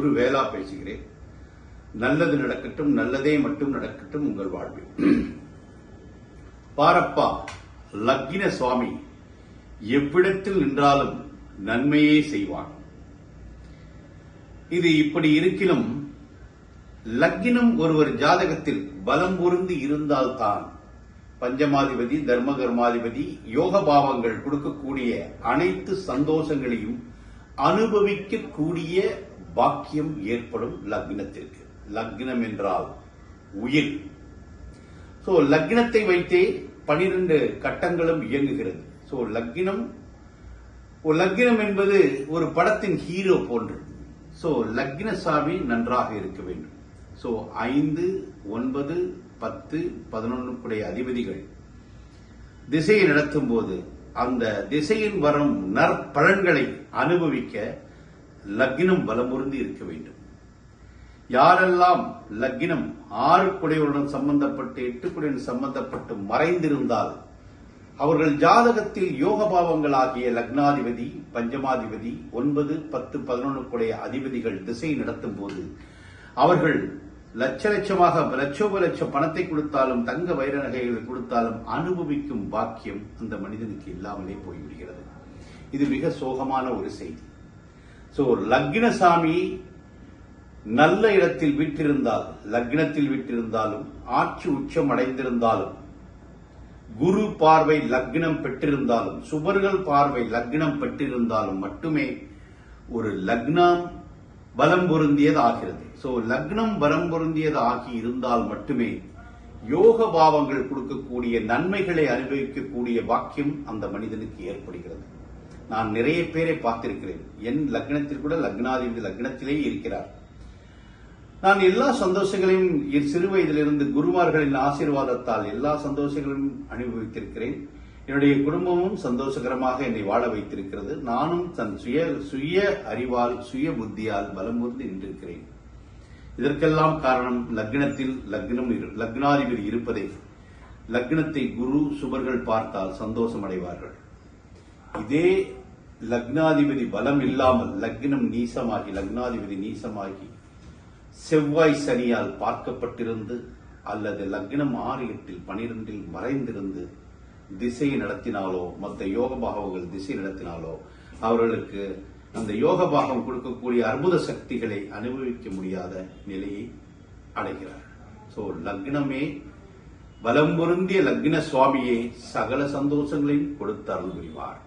குரு வேளா பேசுகிறேன். நல்லது நடக்கட்டும் நல்லதே மட்டும் நடக்கட்டும் உங்கள் வாழ்வில். பாரப்பா லக்கின சுவாமி எவ்விடத்தில் நின்றாலும் நன்மையே செய்வான். இது இப்படி இருக்கிலும் லக்கினம் ஒருவர் ஜாதகத்தில் பலம் பொருந்து இருந்தால்தான் பஞ்சமாதிபதி தர்ம கர்மாதிபதி யோக பாவங்கள் கொடுக்கக்கூடிய அனைத்து சந்தோஷங்களையும் அனுபவிக்கக்கூடிய பாக்கியம் ஏற்படும் லக்னத்திற்கு. லக்னம் என்றால் உயிர். சோ லக்னத்தை வைத்தே பனிரெண்டு கட்டங்களும் இயங்குகிறது. சோ லக்னம் ஒரு லக்னம் என்பது ஒரு படத்தின் ஹீரோ போன்று. சோ லக்னசாமி நன்றாக இருக்க வேண்டும். சோ ஐந்து ஒன்பது பத்து பதினொன்னுக்குடைய அதிபதிகள் திசையை நடத்தும் போது அந்த திசையில் வரும் நற்பலன்களை அனுபவிக்க லக்னம் பலமுறுந்து இருக்க வேண்டும். யாரெல்லாம் லக்னம் ஆறு குடையுடன் சம்பந்தப்பட்டு எட்டு குடையுடன் சம்பந்தப்பட்டு மறைந்திருந்தால் அவர்கள் ஜாதகத்தில் யோக பாவங்களாகிய லக்னாதிபதி பஞ்சமாதிபதி ஒன்பது பத்து பதினொன்று குடைய அதிபதிகள் திசை நடத்தும் போது அவர்கள் லட்ச லட்சமாக லட்சோப லட்சம் பணத்தை கொடுத்தாலும் தங்க வைர நகைகளை கொடுத்தாலும் அனுபவிக்கும் பாக்கியம் அந்த மனிதனுக்கு இல்லாமலே போய்விடுகிறது. இது மிக சோகமான ஒரு செய்தி. சோ லக்னசாமி நல்ல இடத்தில் விட்டிருந்தால் லக்னத்தில் விட்டிருந்தாலும் ஆட்சி உச்சம் அடைந்திருந்தாலும் குரு பார்வை லக்னம் பெற்றிருந்தாலும் சுவர்கள் பார்வை லக்னம் பெற்றிருந்தாலும் மட்டுமே ஒரு லக்னம் பலம் பொருந்தியது ஆகிறது சோ லக்னம் பலம் பொருந்தியது ஆகி இருந்தால் மட்டுமே யோக பாவங்கள் கொடுக்கக்கூடிய நன்மைகளை அனுபவிக்கக்கூடிய பாக்கியம் அந்த மனிதனுக்கு ஏற்படுகிறது. நான் நிறைய பேரை பார்த்திருக்கிறேன். என் லக்னத்தில் கூட லக்னாதிபதி லக்னத்திலேயே இருக்கிறார். நான் எல்லா சந்தோஷங்களையும் என் சிறு வயதிலிருந்து குருமார்களின் ஆசீர்வாதத்தால் எல்லா சந்தோஷங்களையும் அனுபவித்திருக்கிறேன். என்னுடைய குடும்பமும் சந்தோஷகரமாக என்னை வாழ வைத்திருக்கிறது. நானும் தன் சுய சுய அறிவால் சுய புத்தியால் பலம் பொருந்து நின்றிருக்கிறேன். இதற்கெல்லாம் காரணம் லக்னத்தில் லக்னம் இரு- லக்னாதிபதி இருப்பதை லக்னத்தை குரு சுபர்கள் பார்த்தால் சந்தோஷம் அடைவார்கள் இதே லக்னாதிபதி பலம் இல்லாமல் லக்னம் நீசமாகி லக்னாதிபதி நீசமாகி செவ்வாய் சனியால் பார்க்கப்பட்டிருந்து அல்லது லக்னம் ஆறு எட்டில் பனிரெண்டில் மறைந்திருந்து திசை நடத்தினாலோ மற்ற யோக பாகவங்கள் திசை நடத்தினாலோ அவர்களுக்கு அந்த யோக பாகம் கொடுக்கக்கூடிய அற்புத சக்திகளை அனுபவிக்க முடியாத நிலையை அடைகிறார். சோ லக்னமே பலம் பொருந்திய லக்ன சுவாமியே சகல சந்தோஷங்களையும் கொடுத்து அருள் புரிவார்.